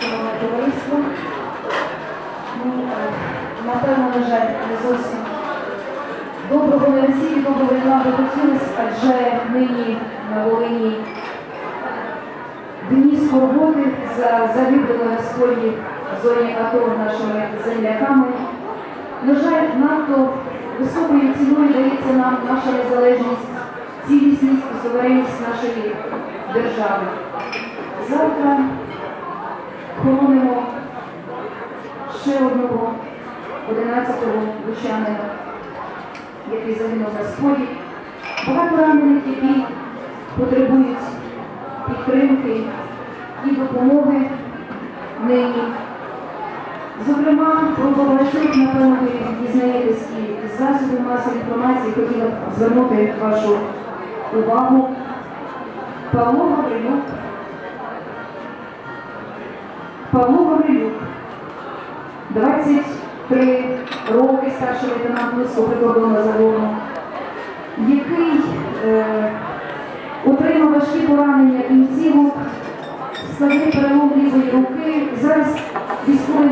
шановне товариство. Ну, е, напевно, на жаль, не зовсім доброго не всі доброго би хотілося, адже нині на Волині дні скорботи за загиблими на сході зоні АТО нашими земляками. На жаль, надто високою ціною дається нам наша незалежність, цілісність і суверенність нашої держави. Хоронимо ще одного 11-го лучанина, який загинув на сході. Багато ранених, які потребують підтримки і допомоги нині. Зокрема, про Бабашик, напевно, ви дізнаєтесь і засобів масової інформації хотіла б звернути вашу увагу. Павло Гаврилюк. Павло Гаврилюк, 23 роки старший лейтенант Близького прикордонного загону, який е, отримав важкі поранення кінцівок, складний перелом лівої руки. Зараз військовий